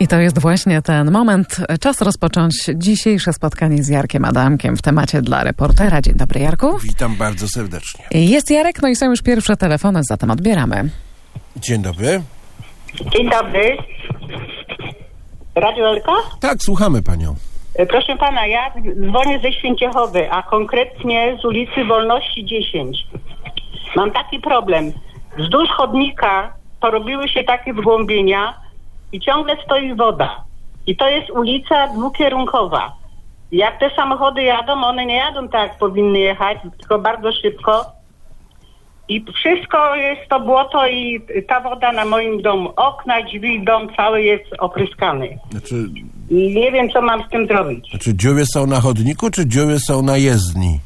I to jest właśnie ten moment. Czas rozpocząć dzisiejsze spotkanie z Jarkiem Adamkiem w temacie dla reportera. Dzień dobry, Jarku. Witam bardzo serdecznie. Jest Jarek, no i są już pierwsze telefony, zatem odbieramy. Dzień dobry. Dzień dobry. Radio Elka? Tak, słuchamy panią. E, Proszę pana, ja dzwonię ze Święciechowy, a konkretnie z ulicy Wolności 10. Mam taki problem. Wzdłuż chodnika porobiły się takie wgłębienia i ciągle stoi woda. I to jest ulica dwukierunkowa. Jak te samochody jadą, one nie jadą tak, jak powinny jechać, tylko bardzo szybko. I wszystko jest to błoto i ta woda na moim domu. Okna, drzwi, dom cały jest opryskany. Znaczy, I nie wiem, co mam z tym zrobić. znaczy dziury są na chodniku, czy dziury są na jezdni?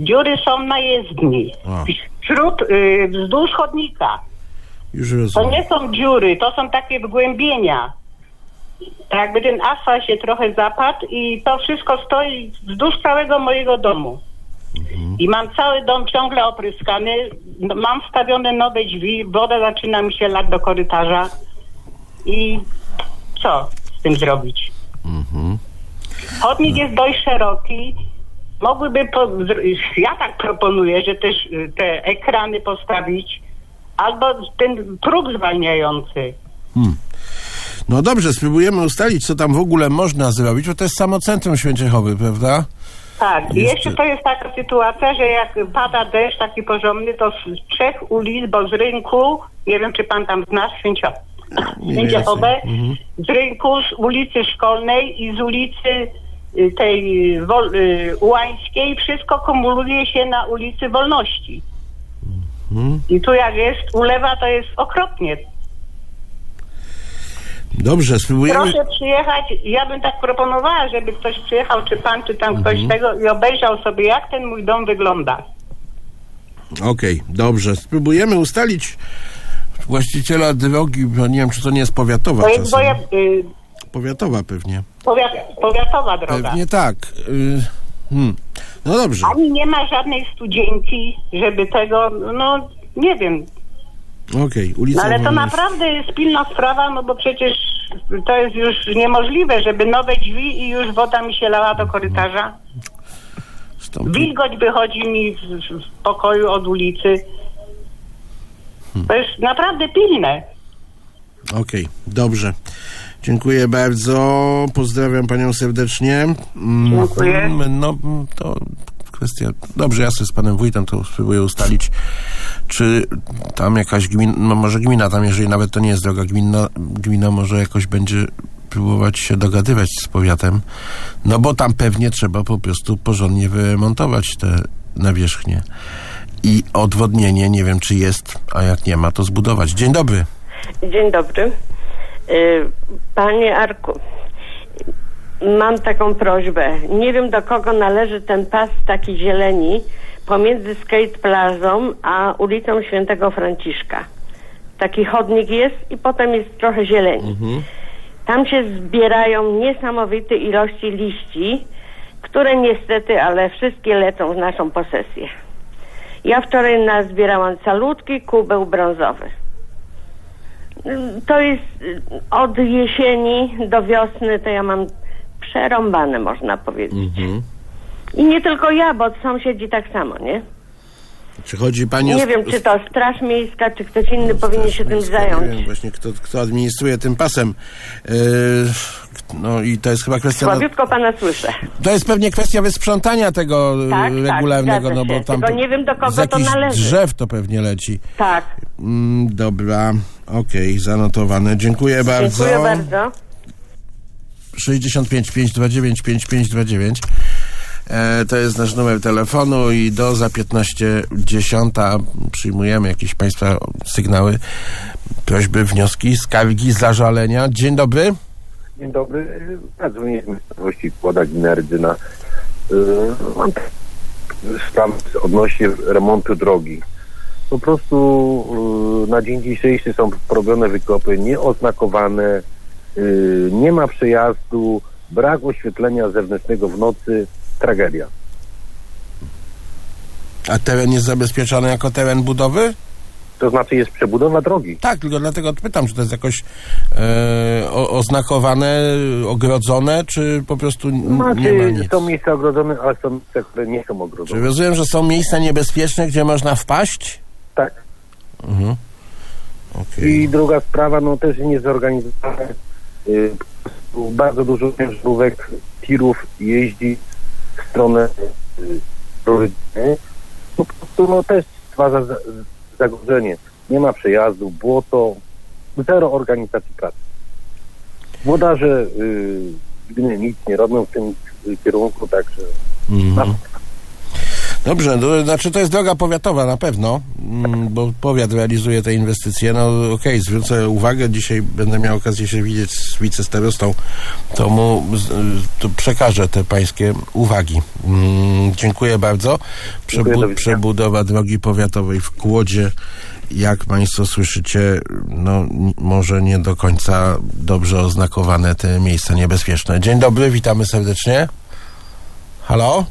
Dziury są na jezdni. Wśród, y, wzdłuż chodnika. Już To rozumiem. nie są dziury, to są takie wgłębienia. Tak jakby ten asfalt się trochę zapadł i to wszystko stoi wzdłuż całego mojego domu. I mam cały dom ciągle opryskany. No, Mam wstawione nowe drzwi, woda zaczyna mi się lać do korytarza. I co z tym zrobić? Chodnik jest dość szeroki. Mogłyby, po, ja tak proponuję, że też y, te ekrany postawić, albo ten próg zwalniający. No dobrze, spróbujemy ustalić, co tam w ogóle można zrobić, bo to jest samo centrum Święciechowy, prawda? Tak, i Jeszcze- jeszcze to jest taka sytuacja, że jak pada deszcz taki porządny, to z trzech ulic, bo z rynku, nie wiem czy pan tam zna Święcio, Święciechowę, z rynku, z ulicy Szkolnej i z ulicy y, tej Wol, y, Ułańskiej, wszystko kumuluje się na ulicy Wolności. I tu jak jest ulewa, to jest okropnie. Dobrze, spróbujemy. Proszę przyjechać, ja bym tak proponowała, żeby ktoś przyjechał, czy pan, czy tam ktoś Mhm. tego i obejrzał sobie, jak ten mój dom wygląda. Okej, dobrze, spróbujemy ustalić właściciela drogi, bo nie wiem, czy to nie jest powiatowa To jest y, Powiatowa pewnie. powiat, powiatowa droga. Pewnie tak. Y, hmm. No dobrze. Ani nie ma żadnej studzienki, żeby tego, no nie wiem. Okej, ulica No ale to naprawdę jest pilna sprawa, no bo przecież to jest już niemożliwe, żeby nowe drzwi i już woda mi się lała do korytarza. Stąd- Wilgoć wychodzi mi w, w pokoju od ulicy. To jest naprawdę pilne. Okej, dobrze. Dziękuję bardzo. Pozdrawiam panią serdecznie. Mm, Dziękuję. No, to kwestia. Dobrze, ja sobie z panem wójtem to spróbuję ustalić, czy tam jakaś gmina, no może gmina tam, jeżeli nawet to nie jest droga gminna, gmina może jakoś będzie próbować się dogadywać z powiatem, no bo tam pewnie trzeba po prostu porządnie wyremontować te nawierzchnie. I odwodnienie, nie wiem czy jest, a jak nie ma, to zbudować. Dzień dobry. Dzień dobry. Y, Panie Arku, mam taką prośbę. Nie wiem do kogo należy ten pas taki zieleni pomiędzy Skate Plazą a ulicą Świętego Franciszka. Taki chodnik jest i potem jest trochę zieleni. Tam się zbierają niesamowite ilości liści, które niestety, ale wszystkie lecą w naszą posesję. Ja wczoraj nazbierałam calutki kubeł brązowy. To jest y, od jesieni do wiosny, to ja mam przerąbane, można powiedzieć. I nie tylko ja, bo sąsiedzi tak samo, nie? Czy chodzi pani o... Nie wiem, czy to Straż Miejska, czy ktoś inny powinien się tym zająć. Nie wiem właśnie, kto, kto administruje tym pasem. Yy, no i to jest chyba kwestia... Słabiutko pana słyszę. To jest pewnie kwestia wysprzątania tego Tak, tak, tak, regularnego, zgadza no bo tam Tylko nie wiem, do kogo z to należy. drzew to pewnie leci. Tak, Mm, dobra, okej, zanotowane. Dziękuję bardzo. dziękuję bardzo. 65 529 5529. E, to jest nasz numer telefonu i do za 15.10 przyjmujemy jakieś Państwa sygnały. prośby, wnioski, skargi, zażalenia. Dzień dobry. Dzień dobry. Ja dzwonię z miejscowości Kłoda Ginerdyna. Yy, Mam sprawę odnośnie remontu drogi. Po prostu yy, na dzień dzisiejszy są robione wykopy nieoznakowane, yy, nie ma przejazdu, brak oświetlenia zewnętrznego w nocy, tragedia. A teren jest zabezpieczony jako teren budowy? To znaczy jest przebudowa drogi. Tak, tylko dlatego pytam, czy to jest jakoś e, o, oznakowane, ogrodzone, czy po prostu n- nie ma Znaczy nic? są miejsca ogrodzone, ale są miejsca, które nie są Czy ogrodzone. rozumiem, że są miejsca niebezpieczne, gdzie można wpaść? Tak. Mhm. Okej. I druga sprawa, no też niezorganizowane. Y, po prostu bardzo dużo ciężarówek, tirów jeździ w stronę y, Florydy. Po prostu no też stwarza za- zagrożenie. Nie ma przejazdu, błoto, zero organizacji pracy. Włodarze y, gminy nic nie robią w tym y, kierunku, także Mhm. Dobrze, to znaczy to jest droga powiatowa na pewno, mm, bo powiat realizuje te inwestycje. No okej, zwrócę uwagę, dzisiaj będę miał okazję się widzieć z wicestarostą, to mu to przekażę te pańskie uwagi. Mm, dziękuję bardzo. Widzenia. przebudowa drogi powiatowej w Kłodzie, jak państwo słyszycie, no może nie do końca dobrze oznakowane te miejsca niebezpieczne. Dzień dobry, witamy serdecznie. Halo?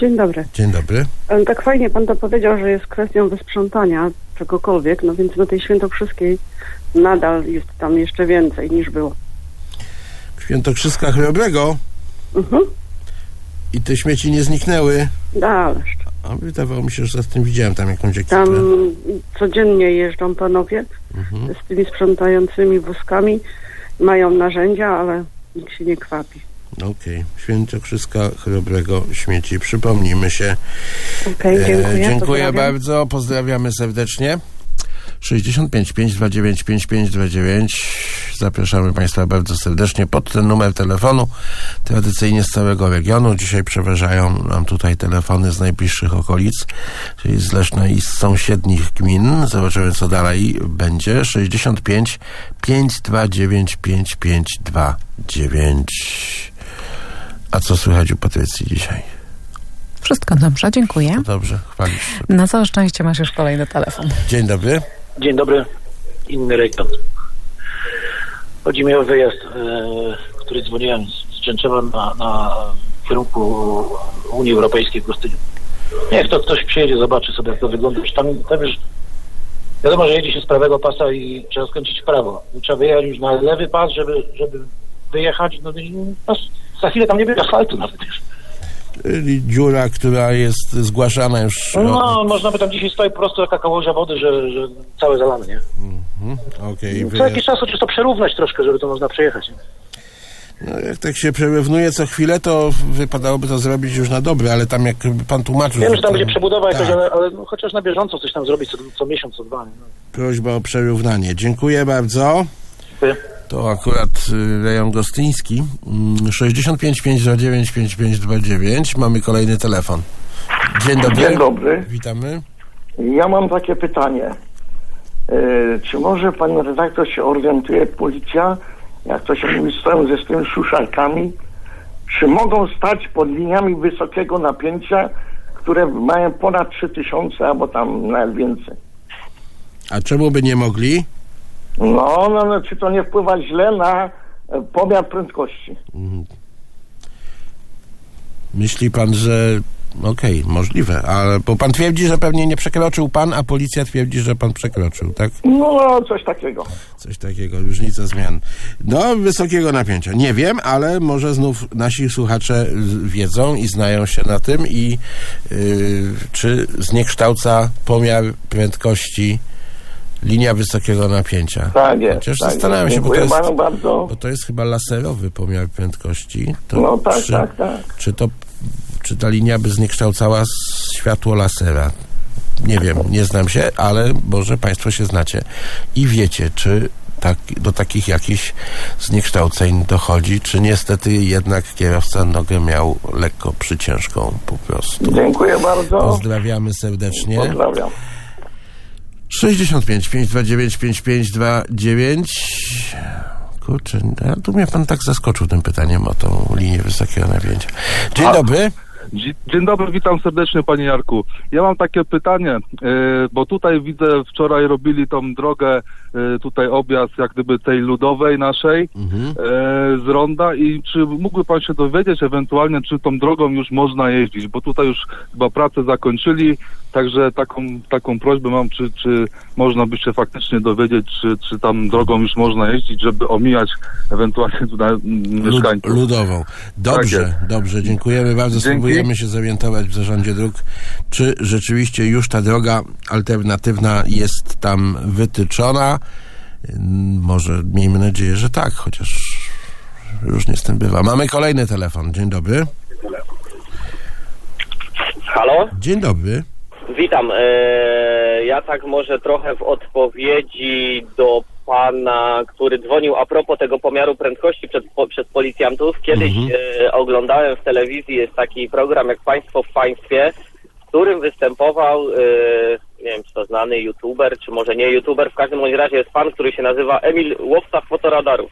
Dzień dobry. Dzień dobry. E, Tak fajnie pan to powiedział, że jest kwestią wysprzątania czegokolwiek, no więc do tej świętokrzyskiej nadal jest tam jeszcze więcej niż było. Świętokrzyska Chrobrego Mhm. i te śmieci nie zniknęły. Ależ. A wydawało mi się, że z tym widziałem tam jakąś ekipę. Tam codziennie jeżdżą panowie Mhm. z tymi sprzątającymi wózkami. Mają narzędzia, ale nikt się nie kwapi. Okej. Świętokrzyska Chrobrego śmieci. Przypomnijmy się. E, dziękuję. dziękuję pozdrawiam. bardzo. Pozdrawiamy serdecznie. 65 529 5529. Zapraszamy Państwa bardzo serdecznie pod ten numer telefonu. Tradycyjnie z całego regionu. Dzisiaj przeważają nam tutaj telefony z najbliższych okolic, czyli z Leszna i z sąsiednich gmin. Zobaczymy, co dalej będzie. 65 529 5529. A co słychać u Patrycji dzisiaj? Wszystko dobrze, dziękuję. Dobrze, chwalisz się. Na całe szczęście masz już kolejny telefon. Dzień dobry. Dzień dobry, inny region. Chodzi mi o wyjazd, e, który dzwoniłem z Częczewa na, na kierunku Unii Europejskiej w Gostyniu. Niech to ktoś przyjedzie, zobaczy sobie jak to wygląda. Tam, tam już wiadomo, że jedzie się z prawego pasa i trzeba skręcić w prawo. Trzeba wyjechać już na lewy pas, żeby, żeby wyjechać. No, no, za chwilę tam nie będzie asfaltu nawet już. Czyli dziura, która jest zgłaszana już. No, można by tam dzisiaj stoi po prostu taka kałuża wody, że, że całe zalane, nie? Mhm, Okej, Co wyjazd. jakiś czas chociaż to przerównać troszkę, żeby to można przejechać. Nie? no, jak tak się przerównuje co chwilę, to wypadałoby to zrobić już na dobre, ale tam jak pan tłumaczył. Wiem, że tam będzie przebudowa tak, jakaś, ale, ale no, chociaż na bieżąco coś tam zrobić co, co miesiąc, co dwa. No, Prośba o przerównanie. Dziękuję bardzo. dziękuję. To akurat rejon gostyński. Mm, 65 529 5529. Mamy kolejny telefon. Dzień dobry. Dzień dobry. Witamy. Ja mam takie pytanie. E, czy może pan redaktor się orientuje, policja, jak to się mówi, stoją ze swoimi suszarkami, czy mogą stać pod liniami wysokiego napięcia, które mają ponad 3000 albo tam nawet więcej? A czemu by nie mogli? No, no, no czy to nie wpływa źle na e, pomiar prędkości? Myśli pan, że okej, możliwe, ale bo pan twierdzi, że pewnie nie przekroczył pan, a policja twierdzi, że pan przekroczył, tak? No, coś takiego. Coś takiego, różnica zmian. No, wysokiego napięcia. Nie wiem, ale może znów nasi słuchacze wiedzą i znają się na tym i yy, czy zniekształca pomiar prędkości linia wysokiego napięcia. Tak jest. Chociaż tak zastanawiam się, bo to jest, bo to jest chyba laserowy pomiar prędkości. To No tak, czy, tak, tak. Czy to, czy ta linia by zniekształcała światło lasera? Nie wiem, nie znam się, ale może Państwo się znacie i wiecie, czy tak, do takich jakichś zniekształceń dochodzi, czy niestety jednak kierowca nogę miał lekko przyciężką po prostu. Dziękuję bardzo. Pozdrawiamy serdecznie. Pozdrawiam. 65 529 5529 Kurczę, a tu mnie pan tak zaskoczył tym pytaniem o tą linię wysokiego napięcia. Dzień dobry. Dzie- Dzień dobry, witam serdecznie panie Jarku. Ja mam takie pytanie, e, bo tutaj widzę wczoraj robili tą drogę, e, tutaj objazd jak gdyby tej ludowej naszej Mhm. e, z ronda i czy mógłby pan się dowiedzieć ewentualnie, czy tą drogą już można jeździć, bo tutaj już chyba pracę zakończyli, także taką, taką prośbę mam, czy, czy można by się faktycznie dowiedzieć, czy, czy tam drogą już można jeździć, żeby omijać ewentualnie tutaj mm, Lud, mieszkańców. ludową. Dobrze, Tak dobrze, dziękujemy bardzo. Dzięki. Spróbujemy się zorientować w zarządzie dróg, czy rzeczywiście już ta droga alternatywna jest tam wytyczona. Może miejmy nadzieję, że tak, chociaż różnie z tym bywa. Mamy kolejny telefon. Dzień dobry. Halo? Dzień dobry. Witam. E, ja tak może trochę w odpowiedzi do pana, który dzwonił a propos tego pomiaru prędkości przed, po, przez policjantów. Kiedyś e, oglądałem w telewizji, jest taki program jak Państwo w Państwie, w którym występował, e, nie wiem czy to znany youtuber, czy może nie youtuber, w każdym razie jest pan, który się nazywa Emil Łowca Fotoradarów.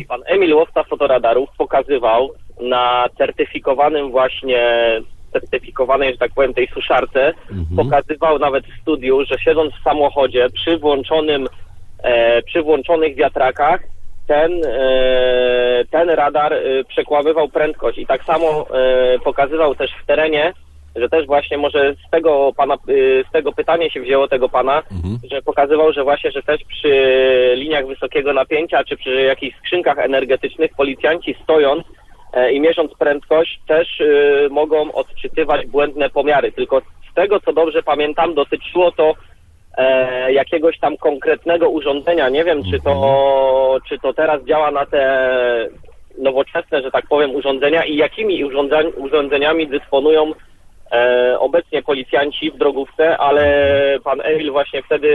I pan Emil Łowca Fotoradarów pokazywał na certyfikowanym właśnie certyfikowanej, że tak powiem, tej suszarce, pokazywał nawet w studiu, że siedząc w samochodzie przy włączonym, przy włączonych wiatrakach, ten, e, ten radar e, przekłamywał prędkość i tak samo e, pokazywał też w terenie, że też właśnie może z tego pana, e, z tego pytanie się wzięło tego pana, że pokazywał, że właśnie, że też przy liniach wysokiego napięcia, czy przy jakichś skrzynkach energetycznych policjanci stojąc e, i mierząc prędkość też e, mogą odczytywać błędne pomiary. Tylko z tego, co dobrze pamiętam, dotyczyło to e, jakiegoś tam konkretnego urządzenia. Nie wiem, czy to, czy to teraz działa na te nowoczesne, że tak powiem, urządzenia i jakimi urządzeń, urządzeniami dysponują e, obecnie policjanci w drogówce, ale pan Emil właśnie wtedy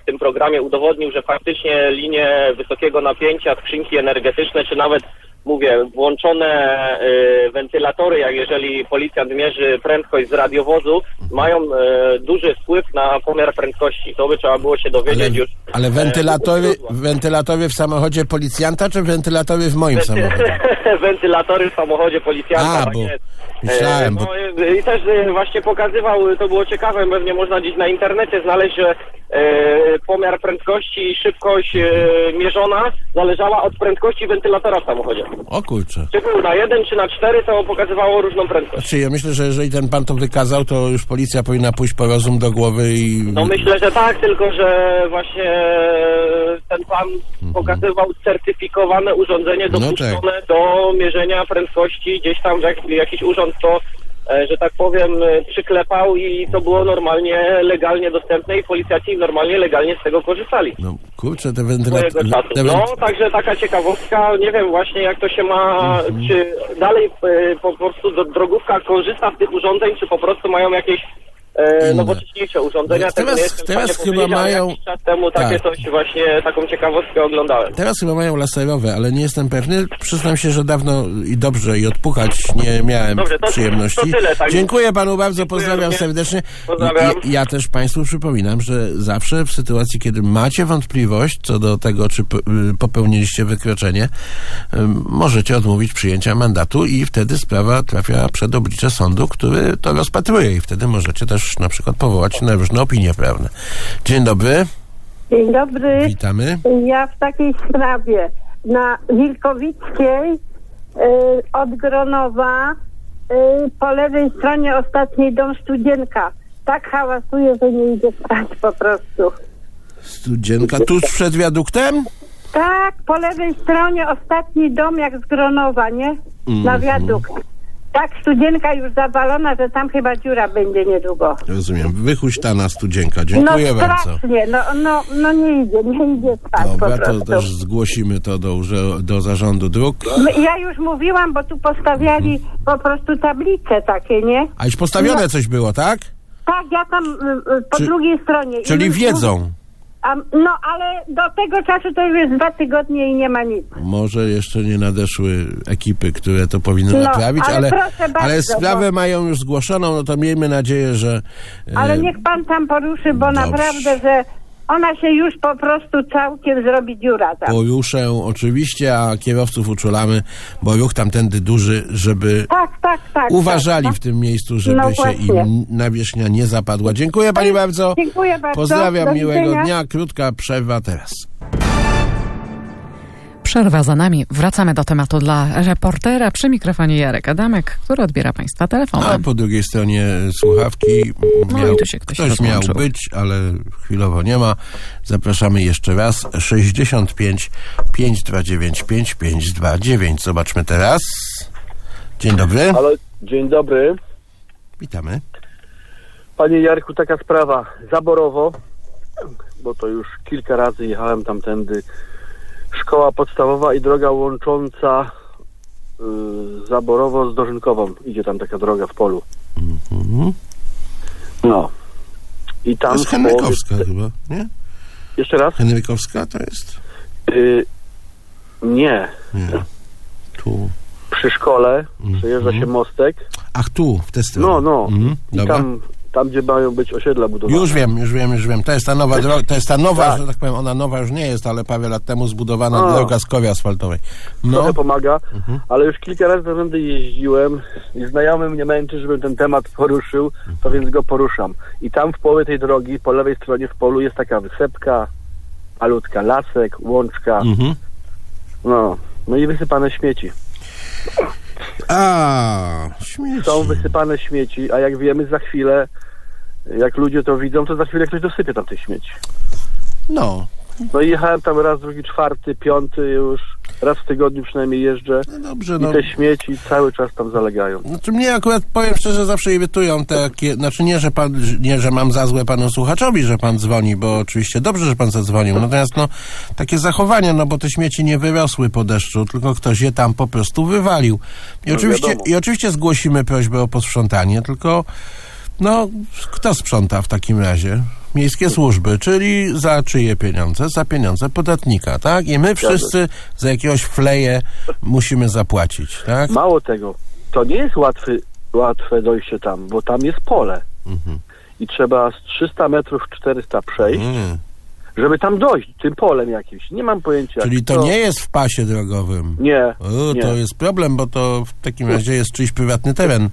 w tym programie udowodnił, że faktycznie linie wysokiego napięcia, skrzynki energetyczne, czy nawet mówię, włączone e, wentylatory, jak jeżeli policjant mierzy prędkość z radiowozu, mają e, duży wpływ na pomiar prędkości. To by trzeba było się dowiedzieć Ale, już. ale e, wentylatory, źródła. wentylatory w samochodzie policjanta, czy wentylatory w moim samochodzie? Wentylatory w samochodzie policjanta. A, tak bo myślałem, E, bo- no, e, I też e, właśnie pokazywał, to było ciekawe, pewnie można gdzieś na internecie znaleźć, że e, pomiar prędkości i szybkość e, mierzona zależała od prędkości wentylatora w samochodzie. O kurczę. Czy był na jeden, czy na cztery, to pokazywało różną prędkość. Znaczy, ja myślę, że jeżeli ten pan to wykazał, to już policja powinna pójść po rozum do głowy i... No myślę, że tak, tylko że właśnie ten pan pokazywał certyfikowane urządzenie No dopuszczone do mierzenia prędkości. Gdzieś tam jak, jakiś urząd to, e, że tak powiem, e, przyklepał i to było normalnie, legalnie dostępne i policjanci normalnie, legalnie z tego korzystali. No kurczę, te. Te No, także taka ciekawostka, nie wiem właśnie jak to się ma, Mhm. czy dalej e, po prostu drogówka korzysta z tych urządzeń, czy po prostu mają jakieś e, Inne. nowocześniejsze urządzenia. No, teraz- jestem teraz chyba mają- Jakiś czas temu takie Tak. coś właśnie, taką ciekawostkę oglądałem. Teraz chyba mają laserowe, ale nie jestem pewny. Przyznam się, że dawno i dobrze i odpukać nie miałem Dobrze, to- przyjemności. to tyle, tak. Dziękuję panu bardzo, pozdrawiam również. serdecznie. Pozdrawiam. I, ja też państwu przypominam, że zawsze w sytuacji, kiedy macie wątpliwość co do tego, czy y, popełniliście wykroczenie, możecie odmówić przyjęcia mandatu i wtedy sprawa trafia przed oblicze sądu, który to rozpatruje i wtedy możecie też na przykład powołać na różne opinie prawne. Dzień dobry, Dzień dobry. witamy. Ja w takiej sprawie na Wilkowickiej y, od Gronowa y, po lewej stronie ostatniej dom Studzienka. Tak hałasuje, że nie idzie spać po prostu. Studzienka tuż przed wiaduktem? Tak, po lewej stronie ostatni dom jak z Gronowa, nie? Na Mhm. wiadukt. Tak, Studzienka już zawalona, że tam chyba dziura będzie niedługo. Rozumiem. Wychuśtana studzienka. Dziękuję no bardzo. strasznie, no, no, no nie idzie, nie idzie spać Dobra, po to też zgłosimy to do, do zarządu dróg. Ja już mówiłam, bo tu postawiali po prostu tablice takie, nie? A już postawione coś było, tak? Tak, ja tam y, y, po Czy- drugiej stronie. Czyli wiedzą. A, no, ale do tego czasu to już jest dwa tygodnie i nie ma nic. Może jeszcze nie nadeszły ekipy, które to powinny No, naprawić, ale ale, bardzo, ale sprawę bo- mają już zgłoszoną, no to miejmy nadzieję, że... e, Ale niech pan tam poruszy, bo dobrze. naprawdę, że ona się już po prostu całkiem zrobi dziura tam. Poruszę oczywiście, a kierowców uczulamy, bo ruch tamtędy duży, żeby Tak, tak, tak. uważali tak, w tym miejscu, żeby No się im nawierzchnia nie zapadła. Dziękuję pani bardzo. Dziękuję bardzo. Pozdrawiam, Do miłego widzenia. dnia. Krótka przerwa teraz. Przerwa za nami. Wracamy do tematu dla reportera. Przy mikrofonie Jarek Adamek, który odbiera Państwa A telefonem. po drugiej stronie słuchawki No miał, się ktoś ktoś miał być, ale chwilowo nie ma. Zapraszamy jeszcze raz. 65 529 5529. Zobaczmy teraz. Dzień dobry. Halo, dzień dobry. Witamy. Panie Jarku, taka sprawa. Zaborowo, bo to już kilka razy jechałem tamtędy. Szkoła podstawowa i droga łącząca y, Zaborowo z Dożynkową. Idzie tam taka droga w polu. Mhm. No. I To tam jest w połowie- Henrykowska chyba, nie? Jeszcze raz? Henrykowska to jest? Y, nie. Nie. Tu. Przy szkole przejeżdża Mhm. się mostek. Ach, tu, w tę stronę. No, no. Mhm. I Dobra. tam, tam, gdzie mają być osiedla budowane. Już wiem, już wiem, już wiem. To jest ta nowa droga, to jest ta nowa, Tak. że tak powiem, ona nowa już nie jest, ale parę lat temu zbudowana A. droga z kory asfaltowej. No, trochę pomaga, Mhm. ale już kilka razy tamtędy jeździłem i znajomy mnie męczy, żebym ten temat poruszył, to więc go poruszam. I tam w połowie tej drogi, po lewej stronie w polu jest taka wysepka, malutka lasek, łączka, mhm. no, no i wysypane śmieci. A, śmieci. Są wysypane śmieci, a jak wiemy za chwilę, jak ludzie to widzą, to za chwilę ktoś dosypie tam tych śmieci. No, No i jechałem tam raz, drugi, czwarty, piąty już, raz w tygodniu przynajmniej jeżdżę no dobrze, i no. te śmieci cały czas tam zalegają. Znaczy mnie akurat, powiem szczerze, zawsze irytują takie, znaczy nie, że pan, nie, że mam za złe panu słuchaczowi, że pan dzwoni, bo oczywiście dobrze, że pan zadzwonił, natomiast no, takie zachowania, no bo te śmieci nie wyrosły po deszczu, tylko ktoś je tam po prostu wywalił. I No oczywiście, wiadomo. i oczywiście zgłosimy prośbę o posprzątanie, tylko no, kto sprząta w takim razie? Miejskie służby, czyli za czyje pieniądze? Za pieniądze podatnika, tak? I my wszyscy za jakiegoś fleje musimy zapłacić, tak? Mało tego, to nie jest łatwy, łatwe dojście tam, bo tam jest pole. Mhm. I trzeba z 300 metrów 400 przejść, Mm. żeby tam dojść, tym polem jakimś. Nie mam pojęcia. Czyli to nie jest w pasie drogowym. Nie, O, nie. to jest problem, bo to w takim razie jest czyjś prywatny teren.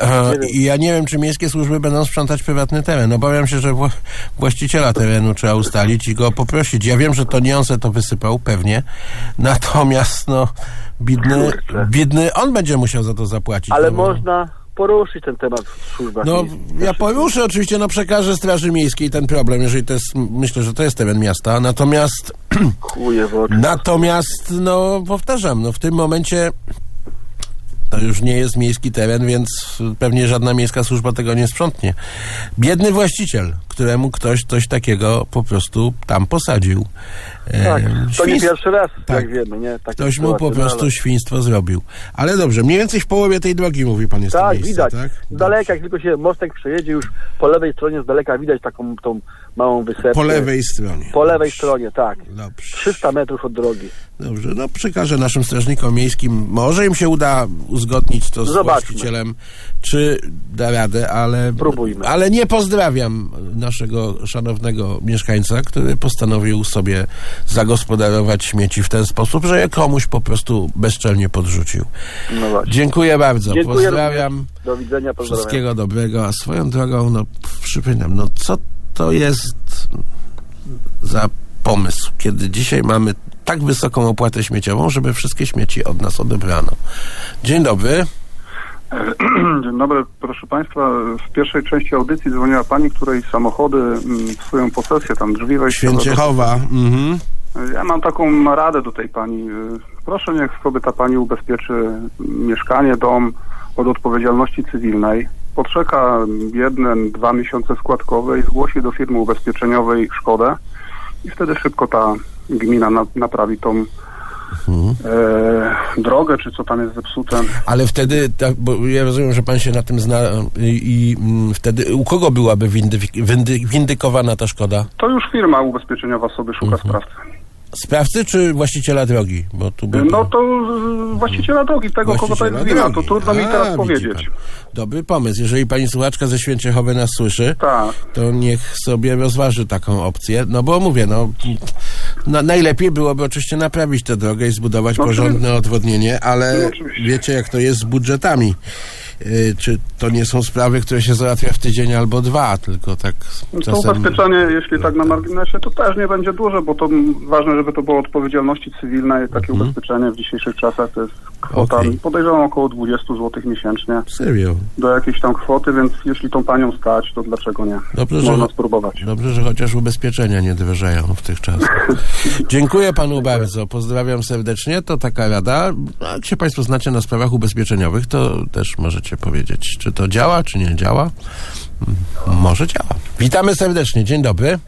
E. I ja nie wiem, czy miejskie służby będą sprzątać prywatny teren. Obawiam się, że wła- właściciela terenu trzeba ustalić i go poprosić. Ja wiem, że to nie on se to wysypał, pewnie. Natomiast, no, bidny, Kurczę. bidny, on będzie musiał za to zapłacić. Ale no można poruszyć ten temat w służbach. No, ja poruszę oczywiście, no przekażę Straży Miejskiej ten problem, jeżeli to jest, myślę, że to jest teren miasta. Natomiast Chuje w oczy. Natomiast, no, powtarzam, no w tym momencie to już nie jest miejski teren, więc pewnie żadna miejska służba tego nie sprzątnie. Biedny właściciel, któremu ktoś coś takiego po prostu tam posadził. Tak, to nie pierwszy raz, tak. jak wiemy, nie? Takie Ktoś mu po no prostu ale- świństwo zrobił. Ale dobrze, mniej więcej w połowie tej drogi mówi pan jest to Tak, miejsce, widać. tak? Z daleka, jak tylko się mostek przejedzie, już po lewej stronie z daleka widać taką tą małą wysepkę. Po lewej stronie. Po lewej stronie, tak. Dobrze. 300 metrów od drogi. Dobrze, no przekażę naszym strażnikom miejskim. Może im się uda uzgodnić to z Zobaczmy. właścicielem, czy da radę, ale, Próbujmy. ale nie pozdrawiam naszego szanownego mieszkańca, który postanowił sobie zagospodarować śmieci w ten sposób, że je komuś po prostu bezczelnie podrzucił. No właśnie. Dziękuję bardzo. Dziękuję Pozdrawiam. Do widzenia, pozdrawiam. Wszystkiego dobrego, a swoją drogą, no przypominam, no co to jest za pomysł, kiedy dzisiaj mamy tak wysoką opłatę śmieciową, żeby wszystkie śmieci od nas odebrano. Dzień dobry. Dzień dobry, proszę Państwa. W pierwszej części audycji dzwoniła Pani, której samochody mm, w swoją posesję, tam drzwi wejściowe. Święciechowa. Mhm. Ja mam taką radę do tej Pani. Y, Proszę, niech sobie ta Pani ubezpieczy mieszkanie, dom od odpowiedzialności cywilnej. Poczeka jeden, dwa miesiące składkowe i zgłosi do firmy ubezpieczeniowej szkodę i wtedy szybko ta gmina na, naprawi tą e, drogę, czy co tam jest zepsute. Ale wtedy, tak, bo ja rozumiem, że pan się na tym zna i, i mm, wtedy u kogo byłaby windy, windy, windykowana ta szkoda? To już firma ubezpieczeniowa sobie szuka sprawcy. Sprawcy czy właściciela drogi? Bo tu by... No to y, właściciela drogi, tego kogo to Właściciela jest wina, to trudno mi A, teraz widzi powiedzieć. pan. Dobry pomysł. Jeżeli pani słuchaczka ze Święciechowy nas słyszy, Tak. to niech sobie rozważy taką opcję. No bo mówię, no na, najlepiej byłoby oczywiście naprawić tę drogę i zbudować No, porządne odwodnienie, ale No, wiecie jak to jest z budżetami. Y, czy to nie są sprawy, które się załatwia w tydzień albo dwa, tylko tak To czasem... ubezpieczenie, jeśli tak na marginesie, to też nie będzie duże, bo to ważne, żeby to było odpowiedzialności cywilnej. Takie ubezpieczenie w dzisiejszych czasach to jest kwota, Mhm. Okej. podejrzewam, około 20 zł miesięcznie Serio. do jakiejś tam kwoty, więc jeśli tą panią stać, to dlaczego nie? Dobrze, że- Można spróbować. Dobrze, że chociaż ubezpieczenia nie drżeją w tych czasach. Dziękuję panu bardzo. Pozdrawiam serdecznie. To taka rada. Jak się państwo znacie na sprawach ubezpieczeniowych, to też możecie powiedzieć, czy to działa, czy nie działa. Mm, Może działa. Witamy serdecznie. Dzień dobry.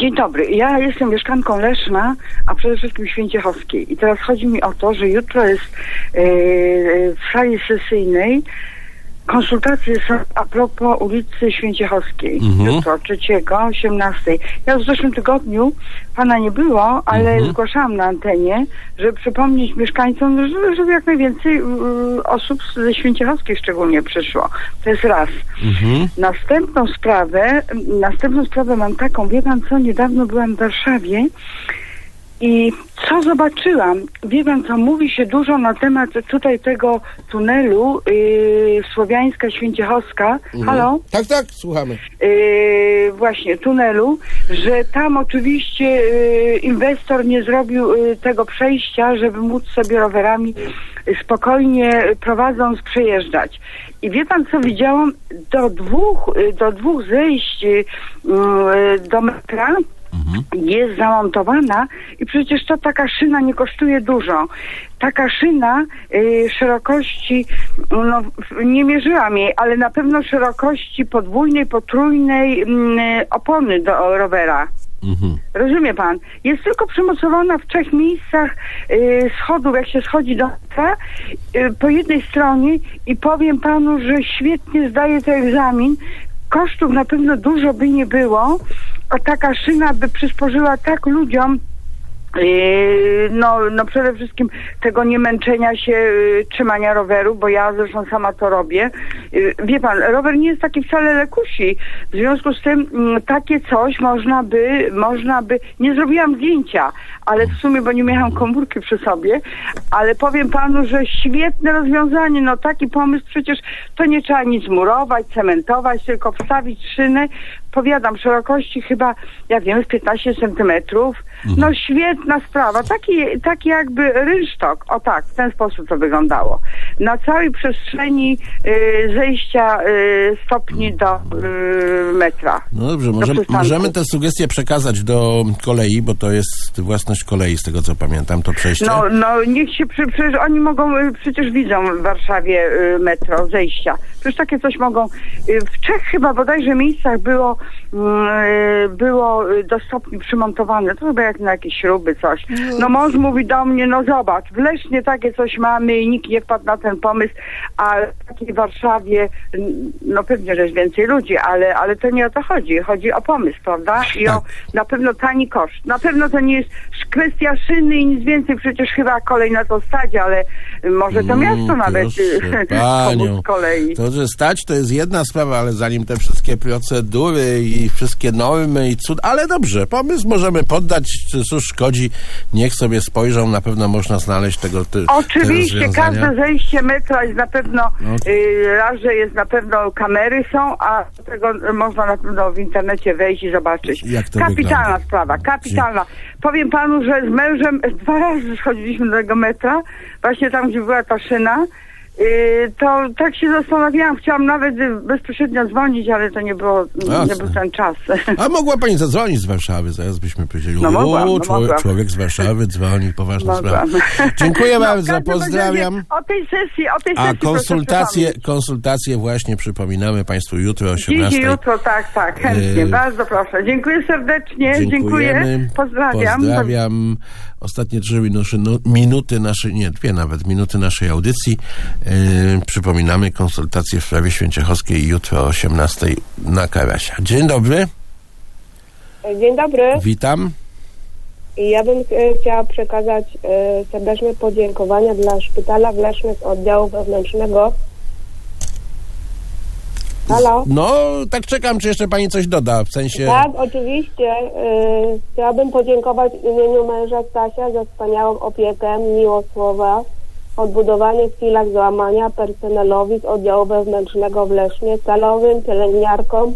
Dzień dobry. Ja jestem mieszkanką Leszna, a przede wszystkim Święciechowskiej. I teraz chodzi mi o to, że jutro jest e, w sali sesyjnej konsultacje są a propos ulicy Święciechowskiej. Mhm. Jutro, 3, 18. Ja w zeszłym tygodniu pana nie było, ale Mhm. zgłaszałam na antenie, żeby przypomnieć mieszkańcom, że- żeby jak najwięcej y, osób ze Święciechowskiej szczególnie przyszło. To jest raz. Mhm. Następną sprawę, następną sprawę mam taką, wie pan co, niedawno byłam w Warszawie i co zobaczyłam? Wie pan co, mówi się dużo na temat tutaj tego tunelu yy, Słowiańska Święciechowska. Halo? Tak, tak, słuchamy. Yy, właśnie tunelu, że tam oczywiście yy, inwestor nie zrobił yy, tego przejścia, żeby móc sobie rowerami spokojnie prowadząc przejeżdżać. I wie pan co widziałam? Do dwóch, yy, do dwóch zejść yy, yy, do metra jest zamontowana i przecież to taka szyna nie kosztuje dużo. Taka szyna y, szerokości, no nie mierzyłam jej, ale na pewno szerokości podwójnej, potrójnej mm, opony do rowera. Rozumie pan? Jest tylko przymocowana w trzech miejscach y, schodów, jak się schodzi do metra, y, po jednej stronie i powiem panu, że świetnie zdaje to egzamin. Kosztów na pewno dużo by nie było, taka szyna by przysporzyła tak ludziom Yy, No, no przede wszystkim tego nie męczenia się, yy, trzymania roweru, bo ja zresztą sama to robię. Yy, Wie pan, rower nie jest taki wcale lekusi. W związku z tym mm, takie coś można by, można by, nie zrobiłam zdjęcia, ale w sumie, bo nie miałam komórki przy sobie, ale powiem panu, że świetne rozwiązanie, no taki pomysł, przecież to nie trzeba nic murować, cementować, tylko wstawić szynę, powiadam, szerokości chyba, ja wiem, z 15 centymetrów. No świetna sprawa. Taki, taki jakby rynsztok. O tak, w ten sposób to wyglądało. Na całej przestrzeni y, zejścia y, stopni do y, metra. No dobrze, Do może, możemy tę sugestię przekazać do kolei, bo to jest własność kolei, z tego co pamiętam, to przejście. No, no niech się, przy, przecież oni mogą, y, przecież widzą w Warszawie y, metro, zejścia. Przecież takie coś mogą, y, w trzech chyba bodajże miejscach było, było y, do stopni przymontowane, to chyba jak na jakieś śruby coś. No mąż mówi do mnie, no zobacz, w Lesznie takie coś mamy i nikt nie wpadł na ten pomysł, a w takiej Warszawie, no pewnie, że jest więcej ludzi, ale, ale to nie o to chodzi, chodzi o pomysł, prawda? I o na pewno tani koszt. Na pewno to nie jest kwestia szyny i nic więcej, przecież chyba kolej na to stać, ale może to miasto nawet Mm, y, panią, kolei. to, że stać to jest jedna sprawa, ale zanim te wszystkie procedury i wszystkie normy i cud, ale dobrze, pomysł możemy poddać, cóż szkodzi, niech sobie spojrzą, na pewno można znaleźć tego ty, te Oczywiście, rozwiązania. każde zejście metra jest na pewno, No. y, raz, że jest na pewno kamery są, a tego można na pewno w internecie wejść i zobaczyć. Kapitalna wygląda? sprawa, kapitalna. Powiem panu, że z mężem dwa razy schodziliśmy do tego metra, właśnie tam, gdzie była ta szyna. Y, To tak się zastanawiałam, chciałam nawet bezpośrednio dzwonić, ale to nie było, nie Jasne. był ten czas. A mogła pani zadzwonić z Warszawy, zaraz byśmy powiedzieli, No mogłam, "U, no człowiek, mogłam. człowiek z Warszawy dzwoni, poważna Mogłam. sprawa. Dziękuję No, bardzo, pozdrawiam. O tej sesji, o tej A sesji proszę konsultacje, konsultacje właśnie przypominamy Państwu jutro o Dziś 18. i jutro, tak, tak, chętnie, Yy, bardzo proszę. Dziękuję serdecznie, dziękuję, pozdrawiam. Pozdrawiam. Ostatnie trzy minuty, no, minuty naszej, nie, dwie nawet, minuty naszej audycji. Yy, przypominamy konsultacje w sprawie Święciechowskiej jutro o 18 na Karasia. Dzień dobry, Dzień dobry. witam. Ja bym e, chciała przekazać e, serdeczne podziękowania dla szpitala w Lesznie z oddziału wewnętrznego. Halo? No, tak czekam, czy jeszcze pani coś doda, w sensie... Tak, oczywiście. E, chciałabym podziękować w imieniu męża Stasia za wspaniałą opiekę, miło słowa, odbudowanie w chwilach załamania personelowi z oddziału wewnętrznego w Lesznie, salowym, pielęgniarkom,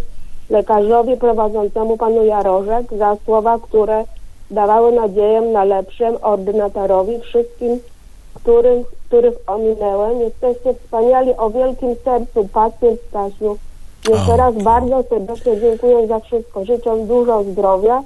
lekarzowi prowadzącemu panu Jarożek za słowa, które dawały nadzieję na lepszym ordynatorowi, wszystkim, których, których ominęłem. Jesteście wspaniali o wielkim sercu, pacjent Stasiu. Jeszcze raz bardzo serdecznie dziękuję za wszystko. Życzę dużo zdrowia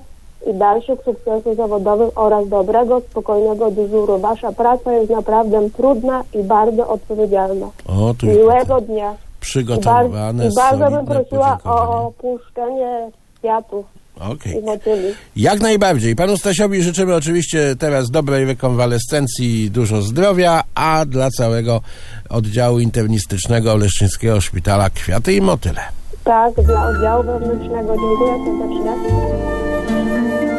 i dalszych sukcesów zawodowych oraz dobrego, spokojnego dyżuru. Wasza praca jest naprawdę trudna i bardzo odpowiedzialna. O, tu Miłego dnia. przygotowane, I, bar- i bardzo bym prosiła o opuszczenie kwiatów Okej. motyli. Jak najbardziej. Panu Stasiowi życzymy oczywiście teraz dobrej rekonwalescencji, dużo zdrowia, a dla całego oddziału internistycznego Leszczyńskiego Szpitala kwiaty i motyle. Tak, dla oddziału wewnętrznego. Dziękuję serdecznie.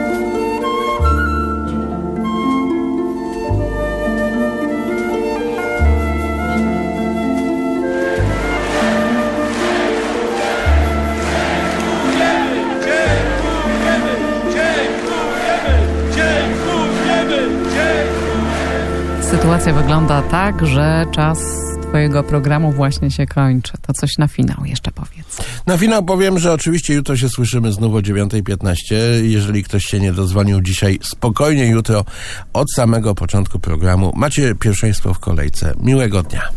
Sytuacja wygląda tak, że czas twojego programu właśnie się kończy. To coś na finał jeszcze powiedz. Na finał powiem, że oczywiście jutro się słyszymy znów o 9.15. Jeżeli ktoś się nie dozwonił dzisiaj, spokojnie jutro od samego początku programu. Macie pierwszeństwo w kolejce. Miłego dnia.